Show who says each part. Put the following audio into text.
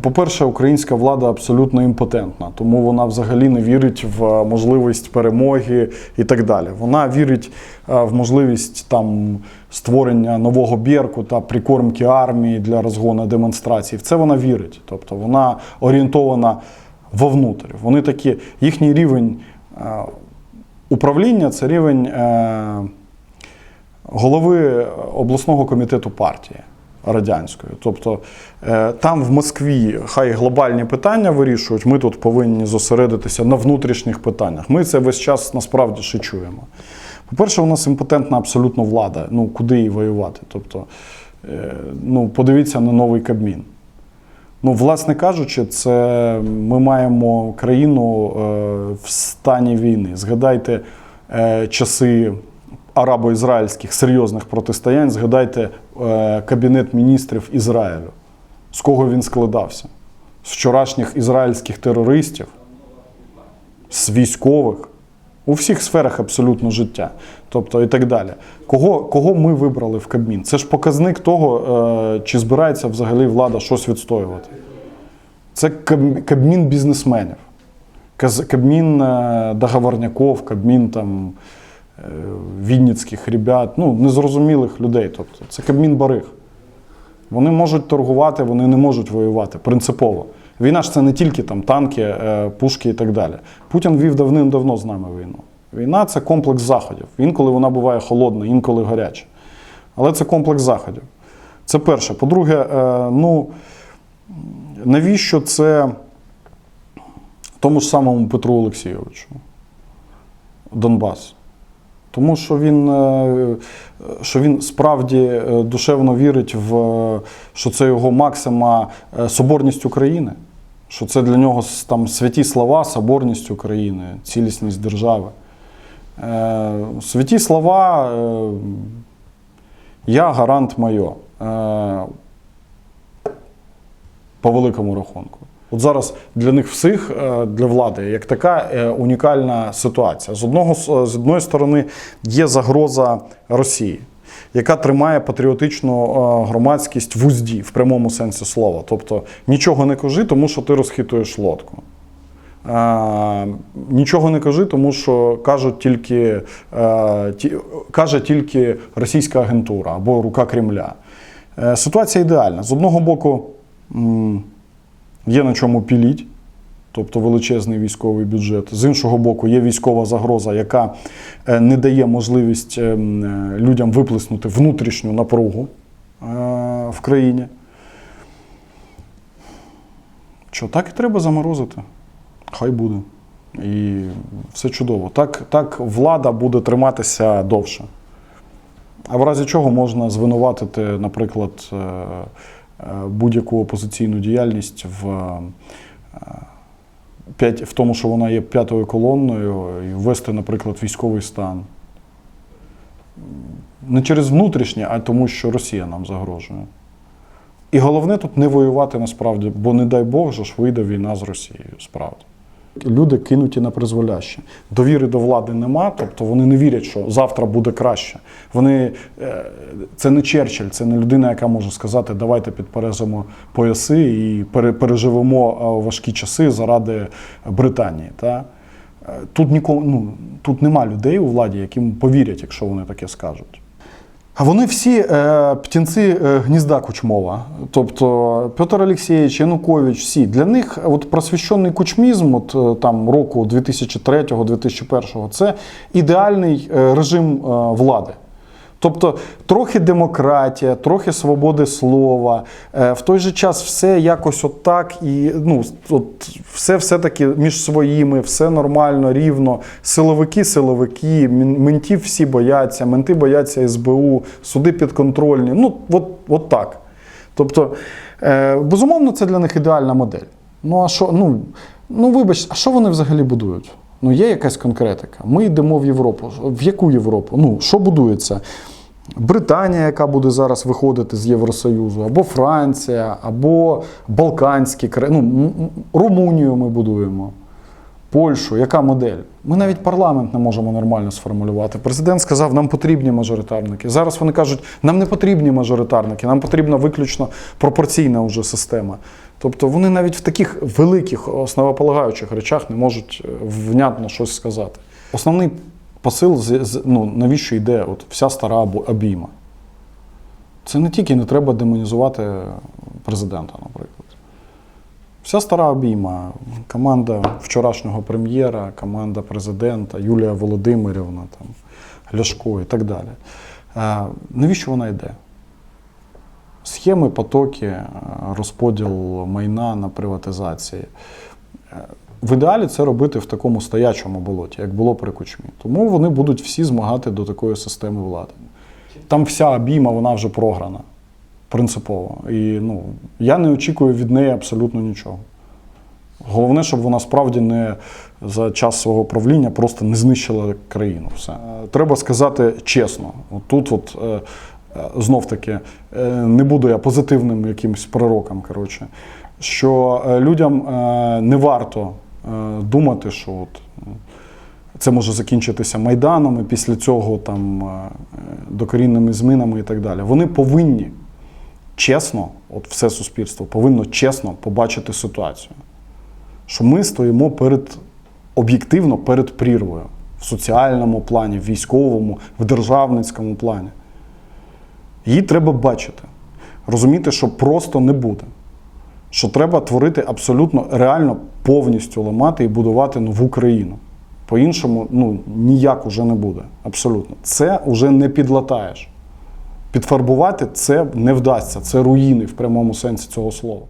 Speaker 1: По-перше, українська влада абсолютно імпотентна, тому вона взагалі не вірить в можливість перемоги і так далі. Вона вірить е, в можливість там створення нового Берку та прикормки армії для розгону демонстрацій. В це вона вірить. Тобто вона орієнтована вовнутрь. Вони такі, їхній рівень е, управління це рівень е, голови обласного комітету партії радянської. Тобто е, там в Москві хай глобальні питання вирішують, ми тут повинні зосередитися на внутрішніх питаннях. Ми це весь час насправді ще чуємо. По-перше, у нас імпотентна абсолютно влада. Ну, куди їй воювати? Тобто, е, ну, подивіться на новий Кабмін. Ну, власне кажучи, це ми маємо країну е, в стані війни. Згадайте часи арабо-ізраїльських серйозних протистоянь, згадайте Кабінет міністрів Ізраїлю. З кого він складався? З вчорашніх ізраїльських терористів, з військових, у всіх сферах абсолютно життя. Тобто і так далі. Кого, кого ми вибрали в Кабмін? Це ж показник того, е, чи збирається взагалі влада щось відстоювати. Це Кабмін бізнесменів, Кабмін е, договорняков, Кабмін там е, вінницьких ребят, ну, незрозумілих людей. Тобто, це Кабмін бариг. Вони можуть торгувати, вони не можуть воювати принципово. Війна ж це не тільки там танки, е, пушки і так далі. Путін вів давним-давно з нами війну. Війна це комплекс заходів. Інколи вона буває холодна, інколи гаряча. Але це комплекс заходів. Це перше. По-друге, е, ну навіщо це тому ж самому Петру Олексійовичу? Донбас. Тому що він, е, що він справді е, душевно вірить в е, що це його максима е, соборність України, що це для нього там святі слова, соборність України, цілісність держави. Е, Святі слова, е, я гарант майо. Е, По великому рахунку. От зараз для них всіх, е, для влади, як така е, унікальна ситуація. З одного з одної сторони є загроза Росії, яка тримає патріотичну е, громадськість в узді в прямому сенсі слова. Тобто нічого не кажи, тому що ти розхитуєш лодку. Е, нічого не кажи, тому що кажуть тільки, е, ті, каже тільки російська агентура або рука Кремля. Е, ситуація ідеальна. З одного боку, є на чому піліть, тобто величезний військовий бюджет. З іншого боку, є військова загроза, яка е, не дає можливість е, м, е, людям виплеснути внутрішню напругу е, в країні. Що, так і треба заморозити. Хай буде. І все чудово. Так, так влада буде триматися довше. А в разі чого можна звинуватити, наприклад, будь-яку опозиційну діяльність в, е, в тому, що вона є п'ятою колонною, і ввести, наприклад, військовий стан. Не через внутрішнє, а тому, що Росія нам загрожує. І головне тут не воювати насправді, бо не дай Бог же ж вийде війна з Росією, справді. Люди кинуті на призволяще. Довіри до влади нема, тобто вони не вірять, що завтра буде краще. Вони, е, це не Черчилль, це не людина, яка може сказати, давайте підперезимо пояси і пере- переживемо е, важкі часи заради Британії. Та? Е, Тут, нікого, ну, тут нема людей у владі, яким повірять, якщо вони таке скажуть. А вони всі е, птінці е, гнізда Кучмова. Тобто Петр Олексійович, Янукович, всі. Для них от просвіщений кучмізм от, е, там, року 2003-2001 це ідеальний е, режим е, влади. Тобто трохи демократія, трохи свободи слова, е, в той же час все якось отак і ну, от все все-таки між своїми, все нормально, рівно. Силовики, силовики, мен- ментів всі бояться, менти бояться СБУ, суди підконтрольні. Ну, от, от так. Тобто, е, безумовно, це для них ідеальна модель. Ну, а що, ну, ну вибач, а що вони взагалі будують? Ну, є якась конкретика. Ми йдемо в Європу. В яку Європу? Ну, що будується? Британія, яка буде зараз виходити з Євросоюзу, або Франція, або Балканські країни. Ну, Румунію ми будуємо. Польщу, яка модель? Ми навіть парламент не можемо нормально сформулювати. Президент сказав, нам потрібні мажоритарники. Зараз вони кажуть, нам не потрібні мажоритарники, нам потрібна виключно пропорційна вже система. Тобто вони навіть в таких великих основополагаючих речах не можуть е, внятно щось сказати. Основний посил, ну, навіщо йде от вся стара обійма? Це не тільки не треба демонізувати президента, наприклад. Вся стара обійма, команда вчорашнього прем'єра, команда президента, Юлія Володимирівна, там, Ляшко і так далі. Е, навіщо вона йде? Схеми, потоки, е, розподіл майна на приватизації. Е, В ідеалі це робити в такому стоячому болоті, як було при кучмі. Тому вони будуть всі змагати до такої системи влади. Там вся обійма, вона вже програна принципово. І ну, я не очікую від неї абсолютно нічого. Головне, щоб вона справді не за час свого правління просто не знищила країну. Все. Е, Треба сказати чесно. Тут, от, знов таки, е, не буду я позитивним якимось пророком, коротше, що е, людям е, не варто е, думати, що от, е, це може закінчитися майданом, і після цього там е, докорінними змінами і так далі. Вони повинні чесно, от все суспільство повинно чесно побачити ситуацію що ми стоїмо перед об'єктивно перед прірвою в соціальному плані, в військовому, в державницькому плані. Її треба бачити, розуміти, що просто не буде. Що треба творити абсолютно реально повністю ламати і будувати нову країну. По-іншому ну, ніяк уже не буде. Абсолютно. Це вже не підлатаєш. Підфарбувати це не вдасться. Це руїни в прямому сенсі цього слова.